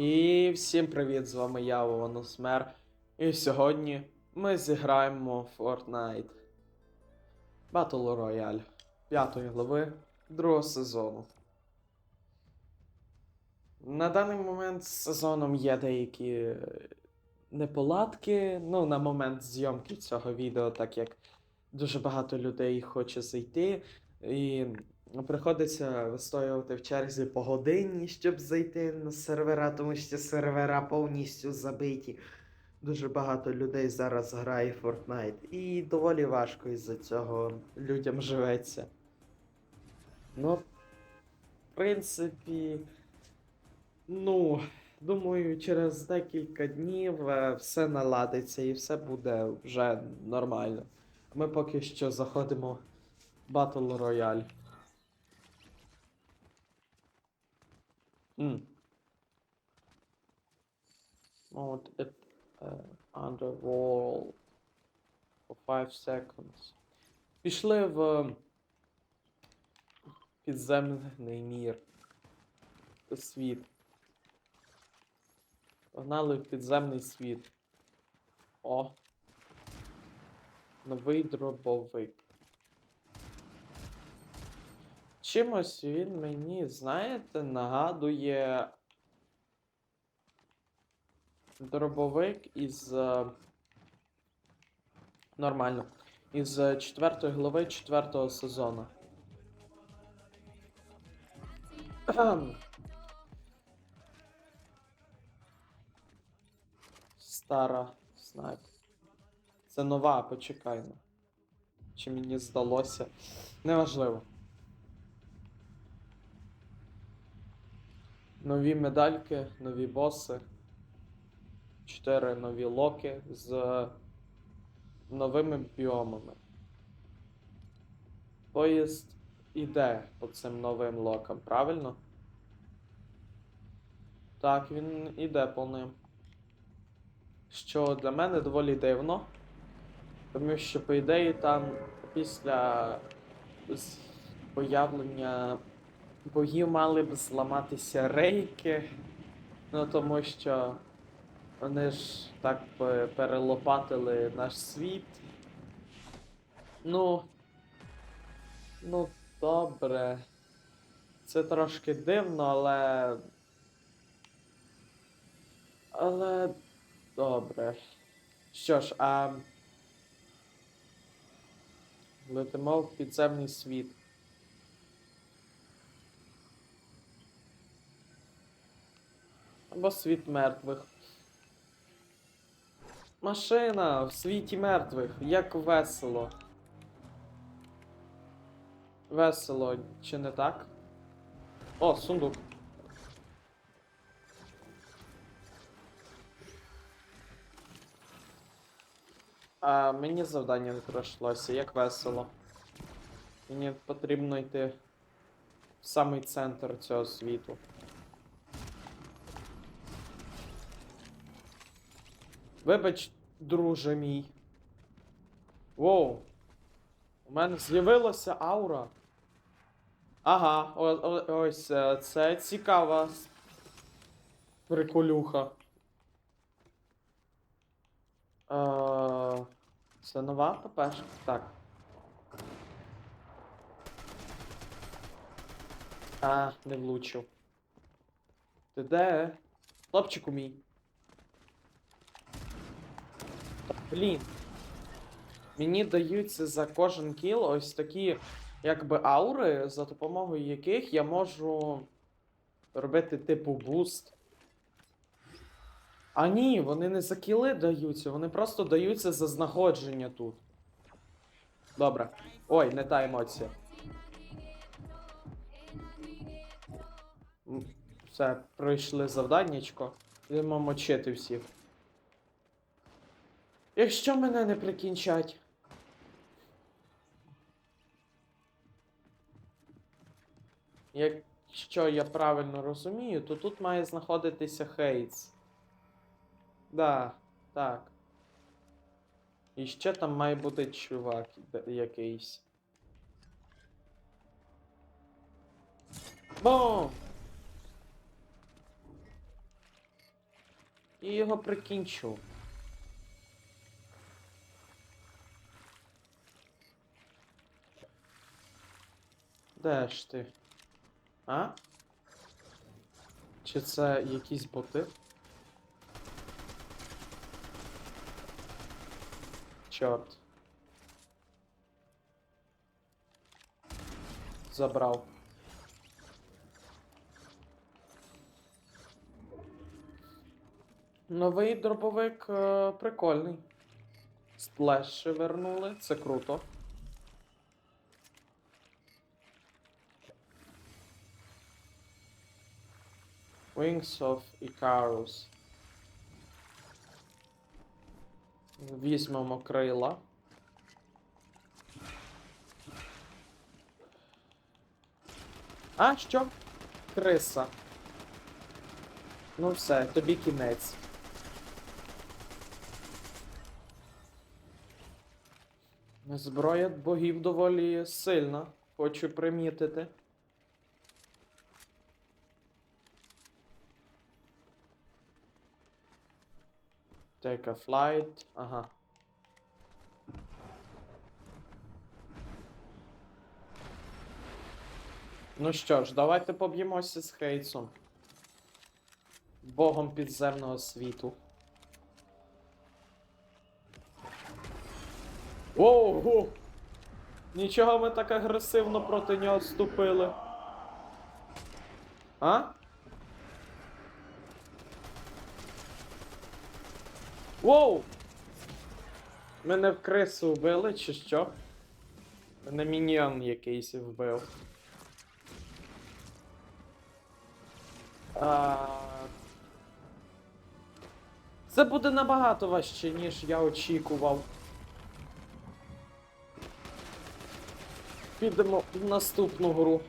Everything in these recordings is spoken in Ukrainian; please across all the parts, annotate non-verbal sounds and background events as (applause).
І всім привіт, з вами я, Вованус Мер. І сьогодні ми зіграємо Fortnite Battle Royale п'ятої глави другого сезону. На даний момент з сезоном є деякі неполадки. Ну, на момент зйомки цього відео, так як дуже багато людей хоче зайти. І приходиться вистоювати в черзі по годині, щоб зайти на сервера, тому що сервера повністю забиті. Дуже багато людей зараз грає в Fortnite. І доволі важко із-за цього людям живеться. Ну, в принципі, ну, думаю, через декілька днів е, все наладиться і все буде вже нормально. Ми поки що заходимо в Battle Royale. Mm. Mode it uh, underworld for 5 seconds. Пішли в підземний мір. Світ. Погнали в підземний світ. О. Новий дробовик. Чимось він мені, знаєте, нагадує дробовик із. е, Нормально. Із е, четвертої глави четвертого сезону. Стара снайп. Це нова, почекай. ну. Чи мені здалося? Неважливо. Нові медальки, нові боси. Чотири нові локи з новими біомами. Поїзд іде по цим новим локам, правильно? Так, він іде по ним. Що для мене доволі дивно. Тому що, по ідеї, там після появлення богів мали б зламатися рейки. Ну тому що вони ж так перелопатили наш світ. Ну. Ну, добре. Це трошки дивно, але. Але. Добре. Що ж, а. Летимо в підземний світ. Або світ мертвих. Машина в світі мертвих. Як весело. Весело, чи не так? О, сундук. А мені завдання не пройшлося, як весело. Мені потрібно йти в самий центр цього світу. Вибач, друже мій. Воу. У мене з'явилася аура. Ага, о, о, ось е, це цікава приколюха. Е, це нова ППшка? Так. А, не влучив. Ти де? Хлопчику мій. Блін. Мені даються за кожен кіл ось такі, якби аури, за допомогою яких я можу робити типу буст. А ні, вони не за кіли даються, вони просто даються за знаходження тут. Добре. Ой, не та емоція. Все, пройшли завданнячко. Йдемо мочити всіх. Якщо мене не прикінчать. Якщо я правильно розумію, то тут має знаходитися Хейтс. Да, так. І ще там має бути чувак якийсь. Бум! і його прикінчу. Де ж ти? А? Чи це якісь боти? Чорт. Забрав. Новий дробовик е, прикольний. Сплеші вернули, це круто. Wings of Icarus. Візьмемо крила. А, що? Криса. Ну все, тобі кінець. Зброя богів доволі сильна, хочу примітити. Take a flight. Ага. Ну що ж, давайте поб'ємося з Хейцом. Богом підземного світу. Ого! Нічого ми так агресивно проти нього вступили. А? Воу! Мене в крису вбили, чи що? Мене міньйон якийсь вбив. А... Це буде набагато важче, ніж я очікував. Підемо в наступну гру.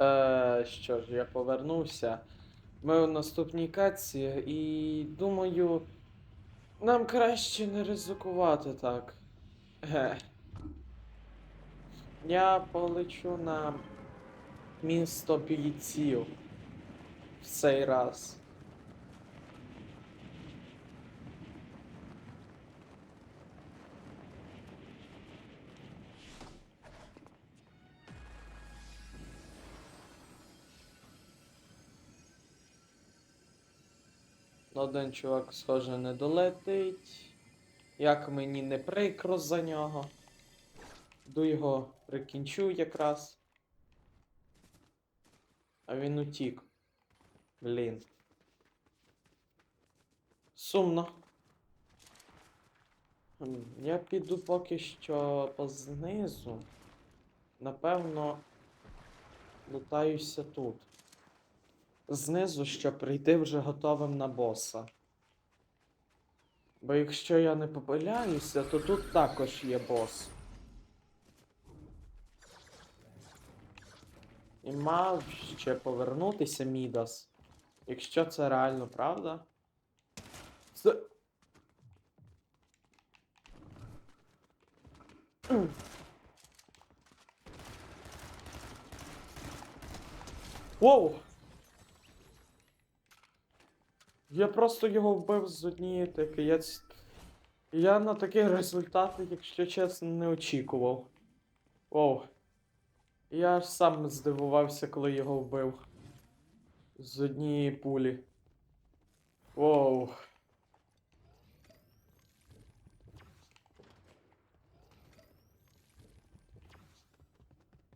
Е, що ж, я повернувся. Ми у наступній катці і думаю, нам краще не ризикувати так. Ге. Я полечу на місто бійців в цей раз. Один чувак, схоже, не долетить. Як мені не прикро за нього. Йду його прикінчу якраз. А він утік. Блін. Сумно. Я піду поки що по знизу. Напевно, лутаюся тут. Знизу, щоб прийти вже готовим на боса. Бо якщо я не помиляюся, то тут також є бос. І мав ще повернутися Мідас. Якщо це реально правда. Це... Воу! Я просто його вбив з однієї таки. Я, я на такі результати, якщо чесно, не очікував. Воу. Я аж сам здивувався, коли його вбив. З однієї пулі. Воу.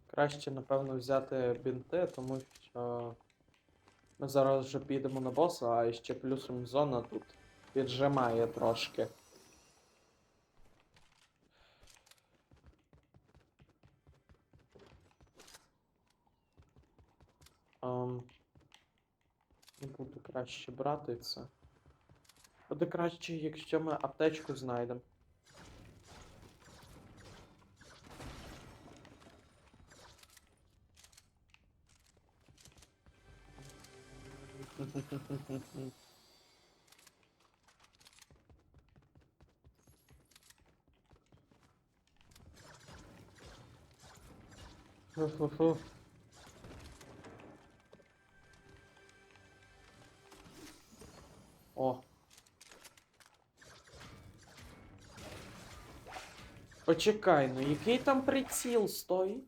Краще, напевно, взяти бінти, тому що ми зараз вже підемо на боса, а ще плюсом зона тут піджимає трошки. Ам, не буду краще брати це. Буде краще, якщо ми аптечку знайдемо. О. Почекай, ну який там приціл стой.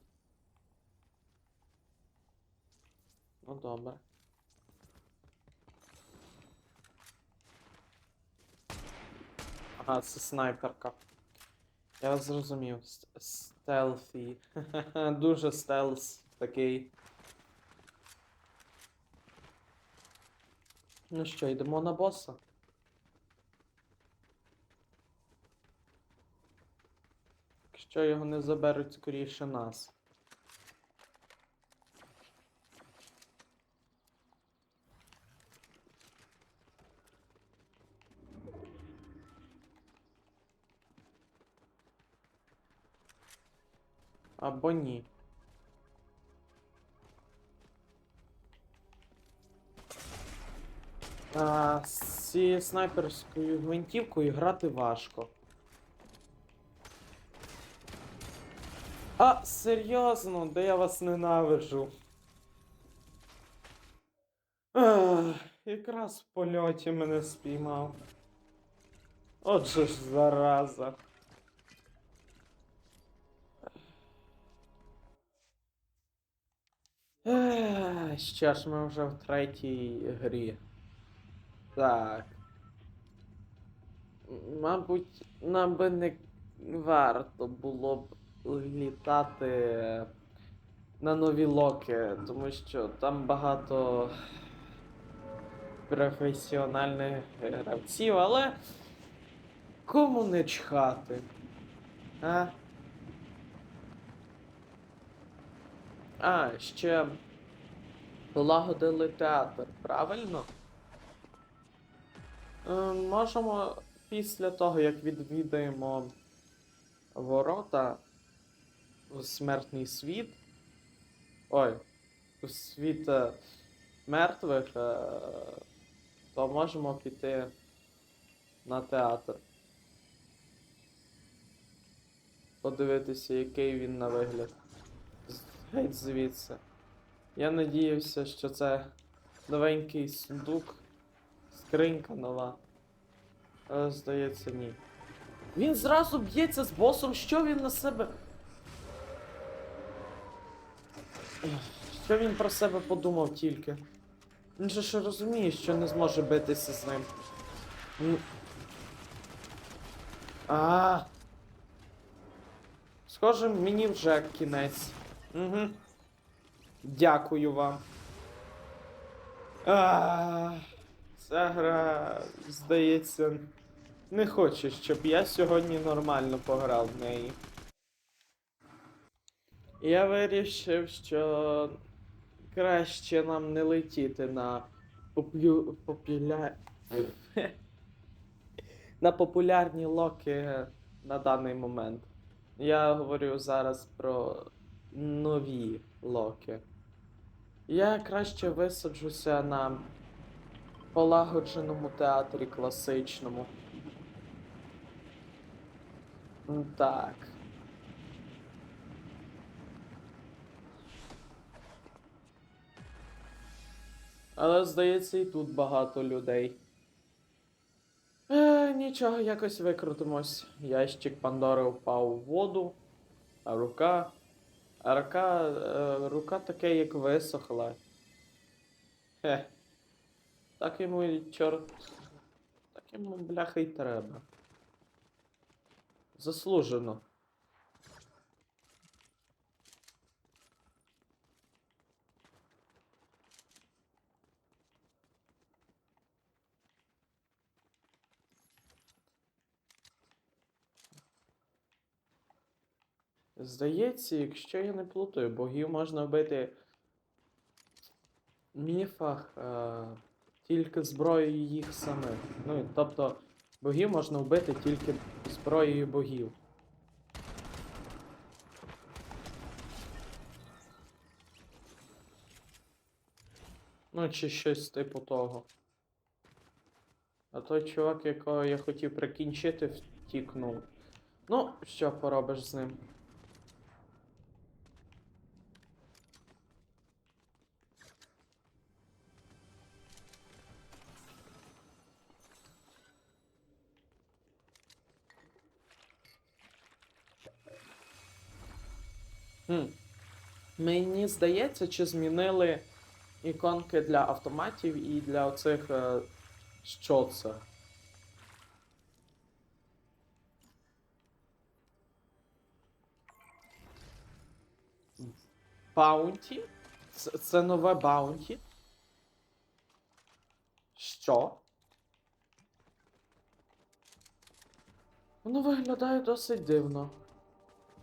Ну добре. Ага, це снайперка. Я зрозумів. Стелфі. (laughs) Дуже стелс такий. Ну що, йдемо на боса? Якщо його не заберуть скоріше нас. Або ні. А, з цією снайперською гвинтівкою грати важко. А, серйозно, де я вас ненавиджу. Ах, якраз в польоті мене спіймав. Отже ж зараза. Ех, Що ж ми вже в третій грі. Так. Мабуть, нам би не варто було б літати на нові локи, тому що там багато професіональних гравців, але кому не чхати? А? А, ще полагодили театр, правильно? Е, можемо після того, як відвідаємо ворота в смертний світ. Ой, у світ е, мертвих, е, то можемо піти на театр. Подивитися, який він на вигляд. Геть звідси. Я надіявся, що це новенький сундук, скринька нова. Але здається, ні. Він зразу б'ється з босом, що він на себе. Що він про себе подумав тільки? Він же ж розуміє, що не зможе битися з ним. А. Схоже, мені вже кінець. Угу. Дякую вам. Ця гра, здається, не хоче, щоб я сьогодні нормально пограв в неї. Я вирішив, що краще нам не летіти на популю... популя... на популярні локи на даний момент. Я говорю зараз про нові локи. Я краще висаджуся на полагодженому театрі класичному. Так. Але здається, і тут багато людей. Е, нічого, якось викрутимось. Ящик Пандори впав у воду, а рука. А рука. Е, рука таке, як висохла. Хе. Так йому і чорт. Так йому бляха й треба. Заслужено. Здається, якщо я не плутаю, богів можна вбити в міфах е, тільки зброєю їх самих. Ну, тобто, богів можна вбити тільки зброєю богів. Ну, чи щось типу того. А той чувак, якого я хотів прикінчити, втікнув. Ну, що поробиш з ним? Мені здається, чи змінили іконки для автоматів і для оцих. Е... Що це? Баунті? Це, нове баунті? Що? Воно виглядає досить дивно.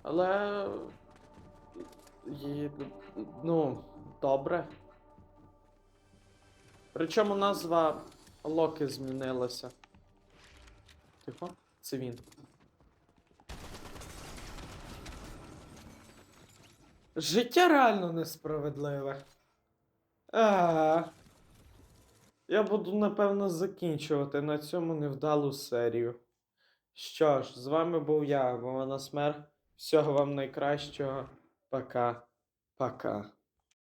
Але. І- Ну, добре. Причому назва Локи змінилася. Тихо, це він. Життя реально несправедливе. А, я буду, напевно, закінчувати на цьому невдалу серію. Що ж, з вами був я, Вована Смер. Всього вам найкращого. para cá, para cá.